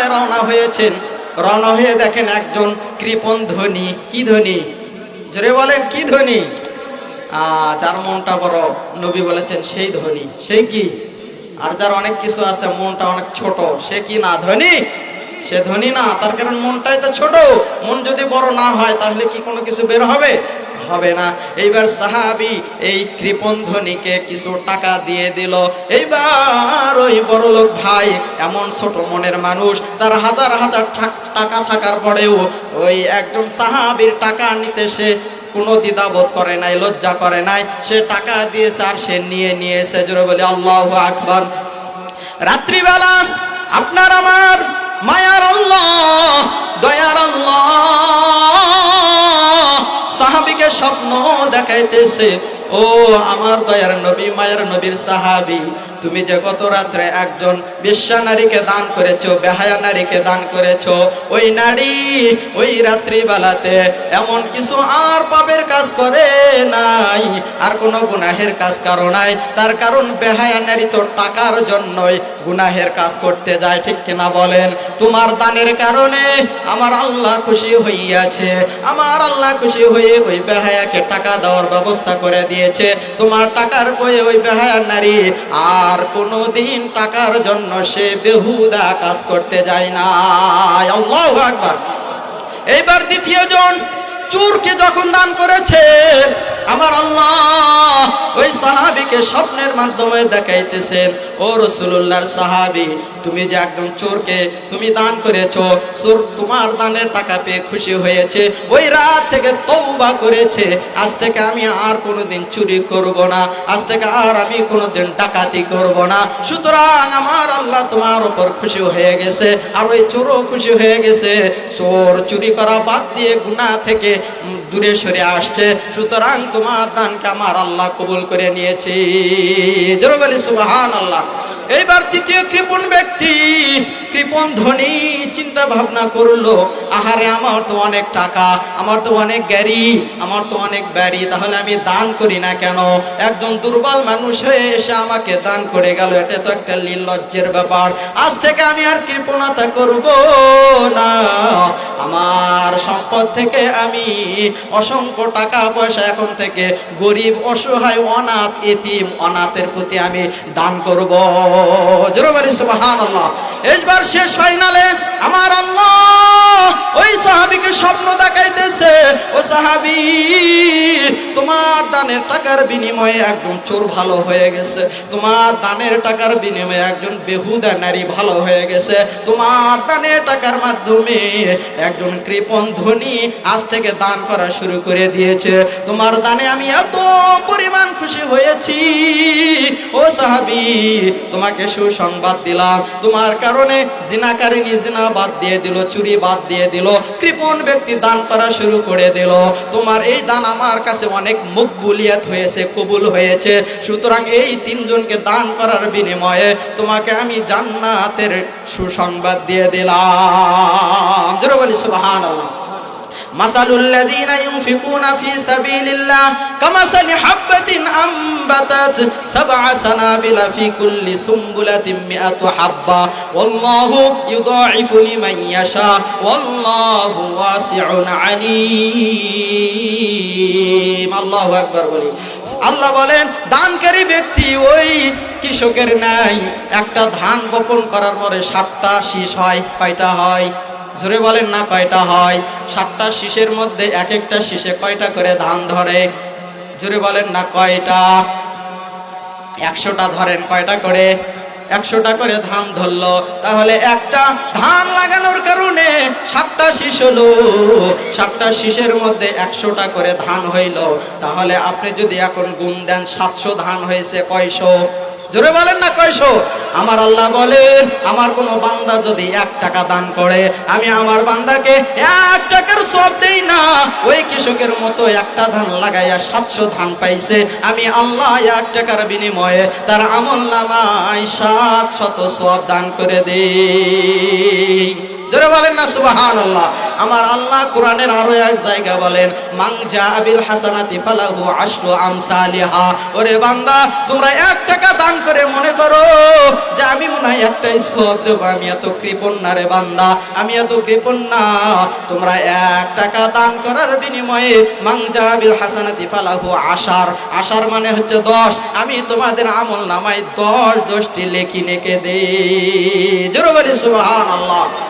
বেলায় রওনা হয়েছেন। রওনা হয়ে দেখেন একজন কৃপন ধনী। কি ধনী? জোরে বলেন, কি ধনী? যার মনটা বড়। নবী বলেছেন, সেই ধনী। সেই কি? আর যার অনেক কিছু আছে, মনটা অনেক ছোট। সে কি না ধনী? সে ধনী না, তার কারণ মনটাই তো ছোট। মন যদি বড় না হয়, তাহলে কি কোনো কিছু বের হবে? হবে না। এইবার সাহাবি এই কৃপন ধনীকে কিছু টাকা দিয়ে দিল। এইবার ওই বড়লোক ভাই, এমন ছোট মনের মানুষ, তার হাজার হাজার টাকা থাকার পরেও ওই একজন সাহাবির টাকা নিতে সে কোনো দ্বিধাবোধ করে নাই, লজ্জা করে নাই। সে টাকা দিয়েছে আর সে নিয়ে নিয়েছে। জোরে বলে, আল্লাহ আকবর। রাত্রিবেলা আপনার আমার মায়ার আল্লাহ দয়ার আল্লাহ। সাহাবিকে স্বপ্ন দেখাইতেছে ও আমার দয়ার নবী মায়ার নবীর সাহাবি। তুমি যে গত রাত্রে একজন বিশ্বা নারীকে দান করেছ, বেহায়া নারীকে দান করেছ, ওই নারী ওই রাত্রিবেলাতে এমন কিছু আর পাপের কাজ করে নাই, আর কোনো গুনাহের কাজ কারও নাই। তার কারণ বেহায়া নারী তো টাকার জন্যই গুনাহের কাজ করতে যায়, ঠিক কিনা বলেন? তোমার দানের কারণে আমার আল্লাহ খুশি হইয়াছে। আমার আল্লাহ খুশি হয়ে ওই বেহায়াকে টাকা দেওয়ার ব্যবস্থা করে দিয়েছে। তোমার টাকার বয়ে ওই বেহায়া নারী আর কোনো দিন টাকার জন্য সে বেহুদা কাজ করতে যায় না। আল্লাহ আকবার। এইবার দ্বিতীয় জন চুরকে যখন দান করেছে, আমার আল্লাহ সাহাবিকে স্বপ্নের মাধ্যমে দেখাইতেছেন ও রসুল্লাহর সাহাবি, তুমি যে একজন চোরকে তুমি দান করেছ, চোর তোমার দানের টাকা পেয়ে খুশি হয়েছে, ওই রাত থেকে তৌবা করেছে। আজ থেকে আমি আর কোনোদিন চুরি করব না, আজ থেকে আর আমি কোনোদিন ডাকাতি করব না। সুতরাং আমার আল্লাহ তোমার উপর খুশি হয়ে গেছে, আর ওই চোরও খুশি হয়ে গেছে। চোর চুরি করা বাদ দিয়ে গুনাহ থেকে দূরে সরে আসছে। সুতরাং তোমার দানকে আমার আল্লাহ কবুল করে নিয়েছি। জোরে বলি সুবহান আল্লাহ এইবার তৃতীয় কৃপণ ব্যক্তি কৃপণ ধনী চিন্তা ভাবনা করল, আহারে, আমার তো অনেক টাকা, আমার তো অনেক গাড়ি, আমার তো অনেক বাড়ি, তাহলে আমি দান করি না কেন? একজন দুর্বল মানুষ হয়ে এসে আমাকে দান করে গেল। এটা তো একটা নির্লজ্জের ব্যাপার। আজ থেকে আমি আর কৃপণতা করব না। আমার সম্পদ থেকে আমি অসংখ্য টাকা পয়সা এখন থেকে গরিব, অসহায়, অনাথ, এতিম, অনাথের প্রতি আমি দান করব। জোরে বলি, সুবহানাল্লাহ। এইবার শেষ ফাইনালে আমার আল্লাহ ওই সাহাবিকে স্বপ্ন দেখাইতেছে ও সাহাবী দানের টাকার বিনিময়ে একজন চোর ভালো হয়ে গেছে। তোমার দানের টাকার বিনিময়ে একজন বেহুদা নারী ভালো হয়ে গেছে। তোমার দানের টাকার মাধ্যমে একজন কৃপণ ধনী আজ থেকে দান করা শুরু করে দিয়েছে। তোমার দানে আমি এত পরিমাণ খুশি হয়েছি। ও সাহাবি, তোমাকে সুসংবাদ দিলাম। তোমার কারণে জিনাকারিনী জিনা বাদ দিয়ে দিল, চুরি বাদ দিয়ে দিল, কৃপণ ব্যক্তি দান করা শুরু করে দিল। তোমার এই দান আমার কাছে অনেক মকবুলিয়াত হয়েছে, কবুল হয়েছে। সুতরাং এই তিনজনকে দান করার বিনিময়ে তোমাকে আমি জান্নাতের সুসংবাদ দিয়ে দিলাম। বলি, সুবহানাল্লাহ। مثل الذين ينفقون في سبيل الله كمثل حبة أنبتت سبع سنابل في كل سنبلة مئة حبة والله يضاعف لمن يشاء والله واسع عليم الله أكبر বলি আল্লাহ বলেন দানকারী ব্যক্তি ওই কৃষকের নাই একটা ধান বপন করার পরে সাতটা শীষ হয় কয়টা হয় জোরে বলেন না কয়টা হয়? সাতটা শীষের মধ্যে এক একটা শীষে কয়টা করে ধান ধরে? জোরে বলেন না কয়টা? একশোটা ধরেন, কয়টা করে? একশোটা করে ধান ধরলো। তাহলে একটা ধান লাগানোর কারণে সাতটা শীষ হলো। সাতটা শীষের মধ্যে একশোটা করে ধান হইল। তাহলে আপনি যদি এখন গুণ দেন সাতশো ধান হয়েছে কয়শো? জোরে বলেন না কয়শো? আমার আল্লাহ বলেন, আমার কোনো বান্দা যদি এক টাকা দান করে, আমি আমার বান্দাকে এক টাকার সব দেই না। ওই কৃষকের মতো একটা ধান লাগাইয়া সাতশো ধান পাইছে। আমি আল্লাহ এক টাকার বিনিময়ে তার আমল নামায় সাত শত সব দান করে দেই। জোরে বলেন না সুবাহান আল্লাহ আমার আল্লাহ কোরআনের আরও এক জায়গা বলেন মাংজা আবিল হাসানাতি ফালাহু আশরু আমসালিহা। ওরে বান্দা, তোমরা এক টাকা দান করে আমি মনে হয় একটাই সব দেবো, আমি এত কৃপণ না রে বান্দা, আমি এত কৃপণ না। তোমরা এক টাকা দান করার বিনিময়ে মাংজাবিল হাসান হাসানাতি ফালাহু আশার। আশার মানে হচ্ছে দশ। আমি তোমাদের আমল নামাই দশ, দশটি লেখি নেকে দেই। জোরে বলি সুবহানাল্লাহ।